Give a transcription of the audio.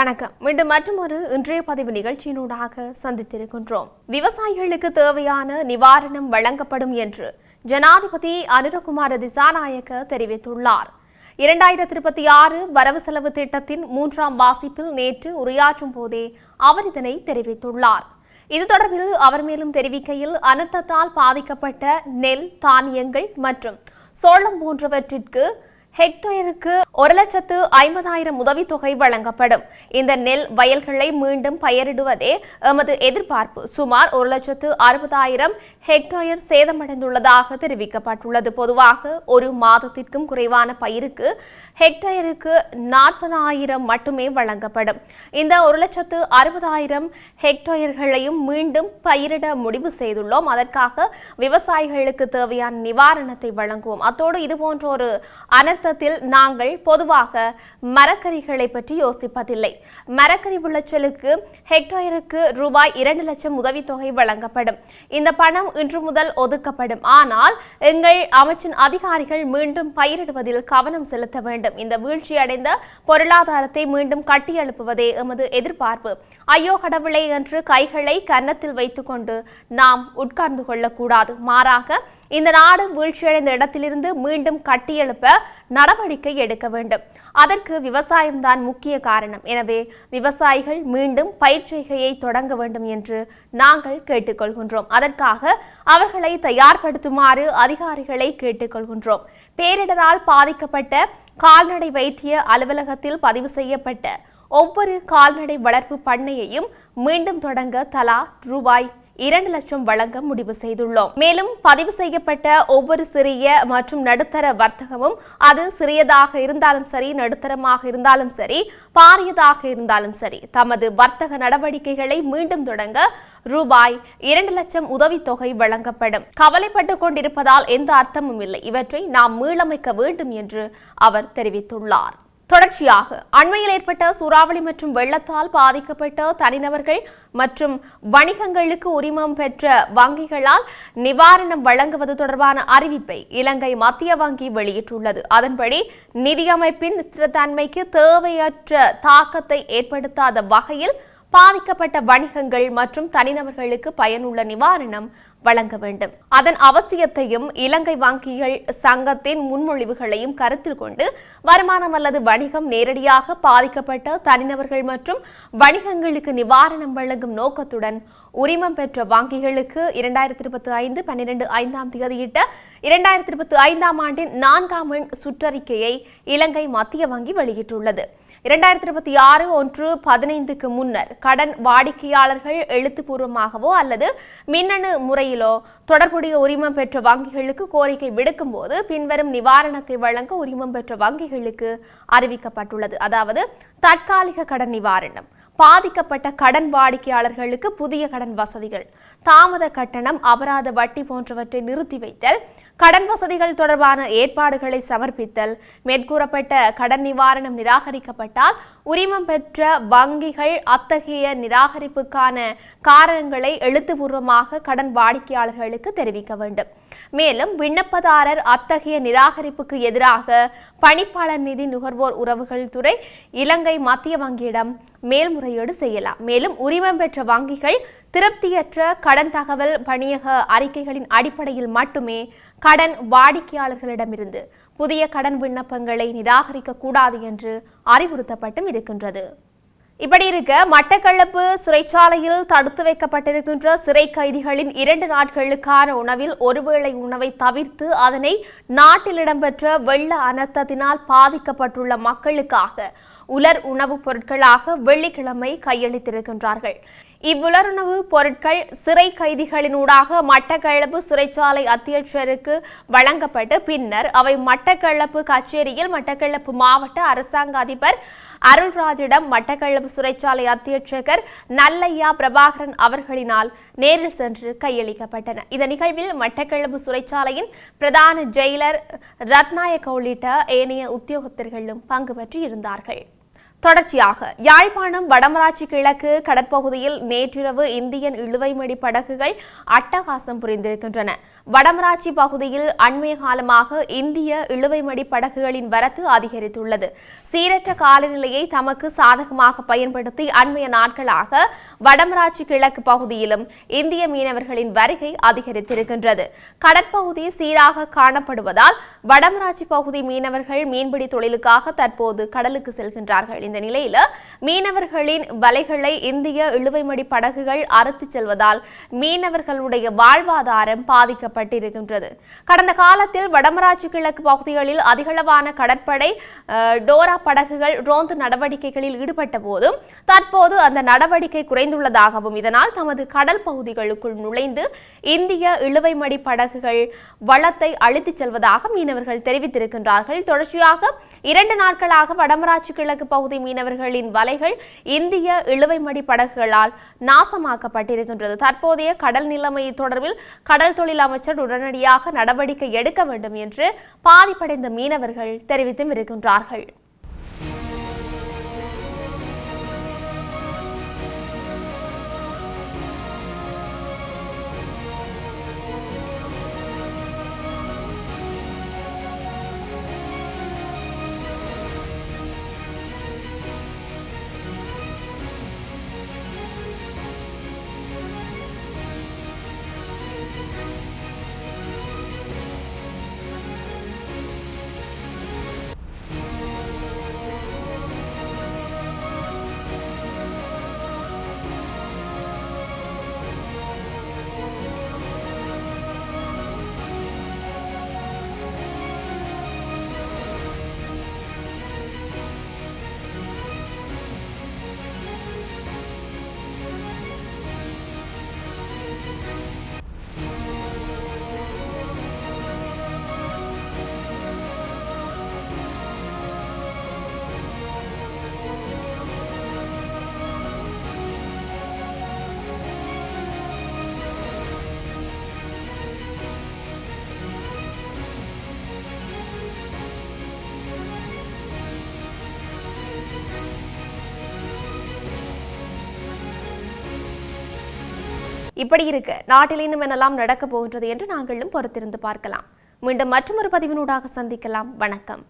வணக்கம். மீண்டும் மற்றும் ஒரு இன்றைய பதிவு நிகழ்ச்சியினூடாக சந்தித்திருக்கின்றோம். விவசாயிகளுக்கு தேவையான நிவாரணம் வழங்கப்படும் என்று ஜனாதிபதி அனுரகுமார திசாநாயக்க தெரிவித்துள்ளார். இரண்டாயிரத்தி இருபத்தி ஆறு வரவு செலவு திட்டத்தின் மூன்றாம் வாசிப்பில் நேற்று உரையாற்றும் போதே அவர் இதனை தெரிவித்துள்ளார். இது தொடர்பில் அவர் மேலும் தெரிவிக்கையில் அனர்த்தத்தால் பாதிக்கப்பட்ட நெல் தானியங்கள் மற்றும் சோளம் போன்றவற்றிற்கு ஹெக்டேருக்கு ஒரு லட்சத்து ஐம்பதாயிரம் உதவித்தொகை வழங்கப்படும். இந்த நெல் வயல்களை மீண்டும் பயிரிடுவதே எமது எதிர்பார்ப்பு. சுமார் ஒரு லட்சத்து அறுபதாயிரம் ஹெக்டேர் சேதமடைந்துள்ளதாக தெரிவிக்கப்பட்டுள்ளது. பொதுவாக ஒரு மாதத்திற்கும் குறைவான பயிருக்கு ஹெக்டேருக்கு நாற்பதாயிரம் மட்டுமே வழங்கப்படும். இந்த ஒரு லட்சத்து அறுபதாயிரம் ஹெக்டேர்களையும் மீண்டும் பயிரிட முடிவு செய்துள்ளோம். அதற்காக விவசாயிகளுக்கு தேவையான நிவாரணத்தை வழங்குவோம். அத்தோடு இதுபோன்ற ஒரு அனர்த்தத்தில் நாங்கள் பொதுவாக மரக்கறிகளை பற்றி யோசிப்பதில்லை. மரக்கறி விளைச்சலுக்கு ஹெக்டேருக்கு ரூபாய் இரண்டு லட்சம் உதவித்தொகை வழங்கப்படும். இந்த பணம் இன்று முதல் ஒதுக்கப்படும். ஆனால் எங்கள் அமைச்சின் அதிகாரிகள் மீண்டும் பயிரிடுவதில் கவனம் செலுத்த வேண்டும். இந்த வீழ்ச்சியடைந்த பொருளாதாரத்தை மீண்டும் கட்டியெழுப்புவதே எமது எதிர்பார்ப்பு. ஐயோ கடவுளை என்று கைகளை கன்னத்தில் வைத்துக்கொண்டு நாம் உட்கார்ந்து கொள்ளக்கூடாது. மாறாக இந்த நாடு வீழ்ச்சியடைந்த இடத்திலிருந்து மீண்டும் கட்டியெழுப்ப நடவடிக்கை எடுக்க வேண்டும். அதற்கு விவசாயம்தான் முக்கிய காரணம். எனவே விவசாயிகள் மீண்டும் பயிர்ச்செய்கையை தொடங்க வேண்டும் என்று நாங்கள் கேட்டுக்கொள்கின்றோம். அதற்காக அவர்களை தயார்படுத்துமாறு அதிகாரிகளை கேட்டுக்கொள்கின்றோம். பேரிடரால் பாதிக்கப்பட்ட கால்நடை வைத்திய அலுவலகத்தில் பதிவு செய்யப்பட்ட ஒவ்வொரு கால்நடை வளர்ப்பு பண்ணையையும் மீண்டும் தொடங்க தலா ரூபாய் இரண்டு லட்சம் வழங்க முடிவு செய்துள்ளோம். மேலும் பதிவு செய்யப்பட்ட ஒவ்வொரு சிறிய மற்றும் நடுத்தர வர்த்தகமும் அது சிறியதாக இருந்தாலும் சரி நடுத்தரமாக இருந்தாலும் சரி பாரியதாக இருந்தாலும் சரி தமது வர்த்தக நடவடிக்கைகளை மீண்டும் தொடங்க ரூபாய் இரண்டு லட்சம் உதவித்தொகை வழங்கப்படும். கவலைப்பட்டு கொண்டிருப்பதால் எந்த அர்த்தமும் இல்லை. இவற்றை நாம் மீளமைக்க வேண்டும் என்று அவர் தெரிவித்துள்ளார். தொடர்ச்சியாக. அண்மையில் ஏற்பட்ட சூறாவளி மற்றும் வெள்ளத்தால் பாதிக்கப்பட்ட தனிநபர்கள் மற்றும் வணிகங்களுக்கு உரிமம் பெற்ற வங்கிகளால் நிவாரணம் வழங்குவது தொடர்பான அறிவிப்பை இலங்கை மத்திய வங்கி வெளியிட்டுள்ளது. அதன்படி நிதியமைப்பின் ஸ்திரத்தன்மைக்கு தேவையற்ற தாக்கத்தை ஏற்படுத்தாத வகையில் பாதிக்கப்பட்ட வணிகங்கள் மற்றும் தனிநபர்களுக்கு பயனுள்ள நிவாரணம் வழங்க வேண்டும். அதன் அவசியத்தையும் இலங்கை வங்கிகள் சங்கத்தின் முன்மொழிவுகளையும் கருத்தில் கொண்டு வருமானம் அல்லது வணிகம் நேரடியாக பாதிக்கப்பட்ட தனிநபர்கள் மற்றும் வணிகங்களுக்கு நிவாரணம் வழங்கும் நோக்கத்துடன் உரிமம் பெற்ற வங்கிகளுக்கு இரண்டாயிரத்தி இருபத்தி ஐந்து பன்னிரண்டு ஐந்தாம் தேதியிட்ட இரண்டாயிரத்தி இருபத்தி ஐந்தாம் ஆண்டின் நான்காம் எண் சுற்றறிக்கையை இலங்கை மத்திய வங்கி வெளியிட்டுள்ளது. இரண்டாயிரத்தி இருபத்தி ஆறு ஒன்று பதினைந்துக்கு முன்னர் கடன் வாடிக்கையாளர்கள் எழுத்துப்பூர்வமாகவோ அல்லது மின்னணு முறை முறையிலோ தொடர்புடைய உரிமம் பெற்ற வங்கிகளுக்கு கோரிக்கை விடுக்கும் போது பின்வரும் நிவாரணத்தை வழங்க உரிமம் பெற்ற வங்கிகளுக்கு அறிவிக்கப்பட்டுள்ளது. அதாவது தற்காலிக கடன் நிவாரணம் பாதிக்கப்பட்ட கடன் வாடிக்கையாளர்களுக்கு புதிய கடன் வசதிகள் தாமத கட்டணம் அபராத வட்டி போன்றவற்றை நிறுத்தி வைத்தல் கடன் வசதிகள் தொடர்பான ஏற்பாடுகளை சமர்ப்பித்தல் மேற்கூறப்பட்ட கடன் நிவாரணம் நிராகரிக்கப்பட்டால் உரிமம் பெற்ற வங்கிகள் அத்தகைய நிராகரிப்புக்கான காரணங்களை எழுத்துப்பூர்வமாக கடன் வாடிக்கையாளர்களுக்கு தெரிவிக்க வேண்டும். மேலும் விண்ணப்பதாரர் அத்தகைய நிராகரிப்புக்கு எதிராக பணிப்பாளர் நிதி நுகர்வோர் உறவுகள் துறை இலங்கை மத்திய வங்கியிடம் மேல்முறையீடு செய்யலாம். மேலும் உரிமம் பெற்ற வங்கிகள் திருப்தியற்ற கடன் தகவல் பணியக அறிக்கைகளின் அடிப்படையில் மட்டுமே கடன் வாடிக்கையாளர்களிடமிருந்து புதிய கடன் விண்ணப்பங்களை நிராகரிக்க கூடாது என்று அறிவுறுத்தப்பட்டும் இருக்கின்றது. இப்படி இருக்க மட்டக்களப்பு சிறைச்சாலையில் தடுத்து வைக்கப்பட்டிருக்கின்ற சிறை கைதிகளின் இரண்டு நாட்களுக்கான உணவில் ஒருவேளை உணவை தவிர்த்து அதனை நாட்டில் இடம்பெற்ற வெள்ள அனர்த்தத்தினால் பாதிக்கப்பட்டுள்ள மக்களுக்காக உலர் உணவுப் பொருட்களாக வெள்ளிக்கிழமை கையளித்திருக்கின்றார்கள். இவ்வுலருணவு பொருட்கள் சிறை கைதிகளினூடாக மட்டக்களப்பு சிறைச்சாலை அத்தியட்சருக்கு வழங்கப்பட்டு பின்னர் அவை மட்டக்களப்பு கச்சேரியில் மட்டக்களப்பு மாவட்ட அரசாங்க அதிபர் அருள்ராஜிடம் மட்டக்களப்பு சிறைச்சாலை அத்தியட்சகர் நல்லையா பிரபாகரன் அவர்களினால் நேரில் சென்று கையளிக்கப்பட்டன. இந்த நிகழ்வில் மட்டக்களப்பு சிறைச்சாலையின் பிரதான ஜெயிலர் ரத்நாயக்க உள்ளிட்ட ஏனைய உத்தியோகத்தர்களும் பங்கு பெற்று இருந்தார்கள் தொடர்ச்சியாக. யாழ்ப்பாணம் வடமராட்சி கிழக்கு கடற்பகுதியில் நேற்றிரவு இந்தியன் இழுவைமடி படகுகள் அட்டகாசம் புரிந்திருக்கின்றன. வடமராட்சி பகுதியில் அண்மைய காலமாக இந்திய இழுவைமடி படகுகளின் வரத்து அதிகரித்துள்ளது. சீரற்ற காலநிலையை தமக்கு சாதகமாக பயன்படுத்தி அண்மைய நாட்களாக வடமராட்சி கிழக்கு பகுதியிலும் இந்திய மீனவர்களின் வருகை அதிகரித்திருக்கின்றது. கடற்பகுதி சீராக காணப்படுவதால் வடமராட்சி பகுதி மீனவர்கள் மீன்பிடி தொழிலுக்காக தற்போது கடலுக்கு செல்கின்றார்கள். இந்த நிலையில மீனவர்களின் வலைகளை இந்திய இழுவைமடி படகுகள் அறுத்து செல்வதால் மீனவர்களுடைய வாழ்வாதாரம் பாதிக்கப்பட்டிருக்கின்றது. கடந்த காலத்தில் வடமராட்சி கிழக்கு பகுதிகளில் அதிகளவான கடற்படை டோரா படகுகள் ரோந்து நடவடிக்கைகளில் ஈடுபட்ட போதும் தற்போது அந்த நடவடிக்கை குறைந்துள்ளதாகவும் இதனால் தமது கடல் பகுதிகளுக்குள் நுழைந்து இந்திய இழுவைமடி படகுகள் வளத்தை அழித்துச் செல்வதாக மீனவர்கள் தெரிவித்திருக்கின்றார்கள். தொடர்ச்சியாக இரண்டு நாட்களாக வடமராட்சி கிழக்கு பகுதி மீனவர்களின் வலைகள் இந்திய இழுவைமடி படகுகளால் நாசமாக்கப்பட்டிருக்கின்றது. தற்போதைய கடல் நிலைமை தொடர்பில் கடல் தொழில் அமைச்சர் உடனடியாக நடவடிக்கை எடுக்க வேண்டும் என்று பாதிப்படைந்த மீனவர்கள் தெரிவித்தும் இருக்கின்றார்கள். இப்படி இருக்க. நாட்டில் இன்னும் என்னெல்லாம் நடக்கப் போகின்றது என்று நாங்களும் பொறுத்திருந்து பார்க்கலாம். மீண்டும் மற்றொரு பதிவினூடாக சந்திக்கலாம். வணக்கம்.